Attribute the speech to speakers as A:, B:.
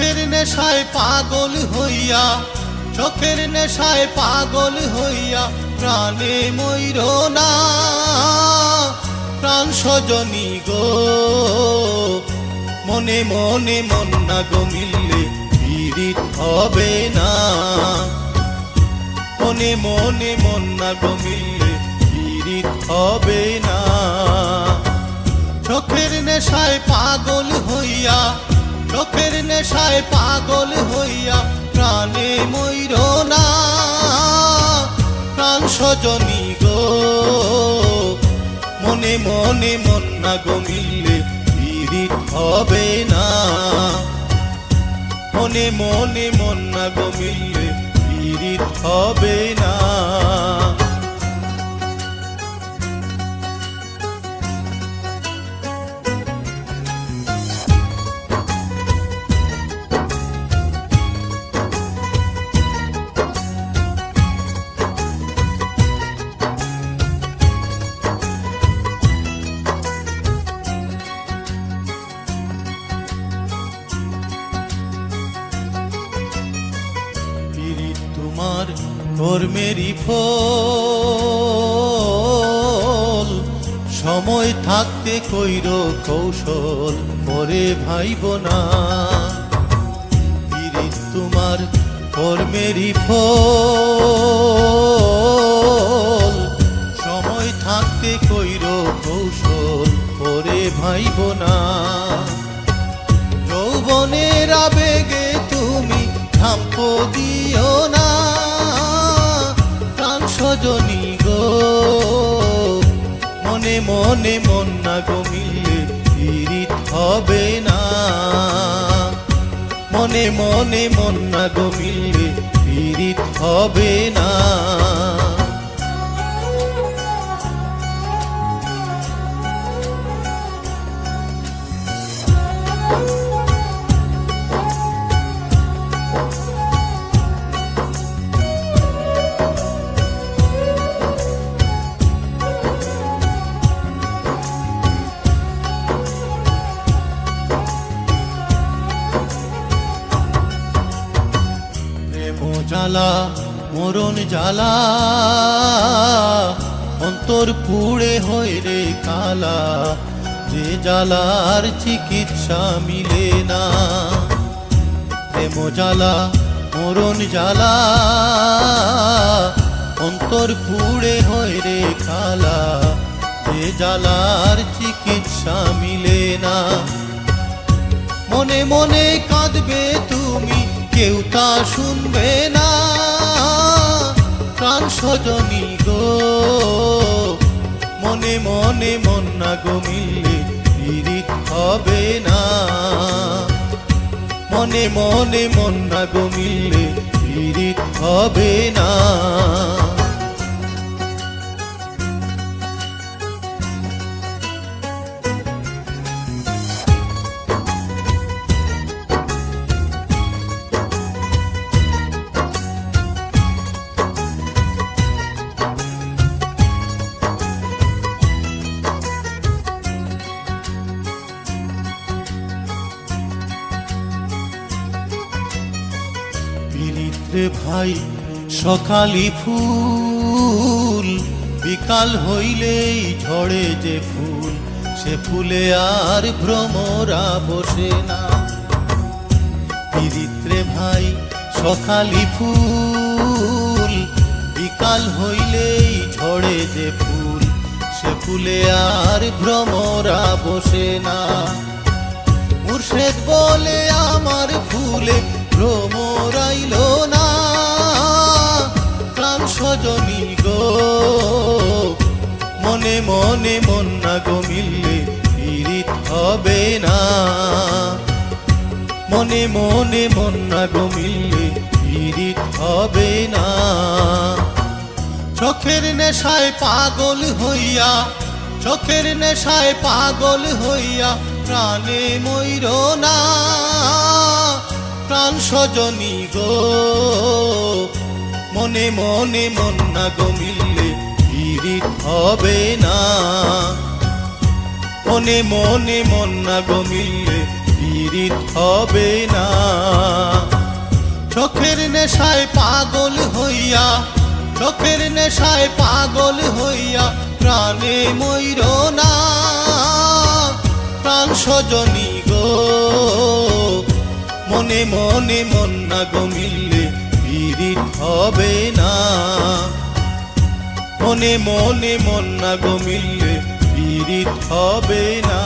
A: চোখের নেশায় পাগল হইয়া, চোখের নেশায় পাগল হইয়া প্রাণে ময়ূর না। প্রাণ সজনী গো, মনে মনে মন না গো মিললে পীড়িত হবে না। মনে মনে মন না গো মিললে পীড়িত হবে না। চোখের নেশায় পাগল নেশায় পাগল হইয়া প্রাণে ময়ূর না। প্রাণ সজনী গো, মনে মনে মন না গো মিললে পীড়িত হবে না। মনে মনে মন না গো মিললে পীড়িত হবে না। কর্মেরই ফল। সময় থাকতে কইর কৌশল পরে ভাইব না তোমার কর্মেরই ফল। সময় থাকতে কইর কৌশল পরে ভাইব না যৌবনের আবেগে তুমি থাম্প দিও না। মনে মনে না গো মিললে পীড়িত হবে না। মনে মনে মন না গো মিললে পীড়িত হবে না। প্রেম জ্বালা, মরণ জ্বালা, অন্তর পুড়ে হয় রে কালা, যে জ্বালার চিকিৎসা মিলে না। প্রেম জ্বালা, মরণ জ্বালা, অন্তর পুড়ে হয় রে কালা, যে জ্বালার চিকিৎসা মিলে না। মনে মনে কাঁদবে তুমি কেউ তা শুনবে না। প্রাণ সজনী গো, মনে মনে মন না গো মিললে পীড়িত হবে না। মনে মনে মন না গো মিললে পীড়িত হবে না। পীড়িত্রে ভাই, সকালি ফুল। বিকাল হইলেই ঝড়ে যে ফুল, সে ফুলে আর ভ্রমরা বসে না। পীড়িত্রে ভাই, সকালি ফুল। বিকাল হইলেই ঝড়ে যে ফুল, সে ফুলে আর ভ্রমরা বসে না। মুর্শেদ বলে, আমার ফুলে ভ্রমরাইল না। প্রাণ সজনী মনে মনে মন না গো মিললে পীড়িত হবে না। মনে মনে মন না গো মিললে পীড়িত হবে না। চোখের নেশায় পাগল হইয়া, চোখের নেশায় পাগল হইয়া প্রাণে ময়ূর না। প্রাণ সজনী গো। মনে মনে মন না গো মিললে পীড়িত হবে না। মনে মনে মন না গো মিললে হবে না। চোখের নেশায় পাগল হইয়া, চোখের নেশায় পাগল হইয়া প্রাণে ময়ূর না। প্রাণ সজনী মনে মনে মন না গমিলে পীড়িত হবে না। মনে মনে মন না গমিলে পীড়িত হবে না।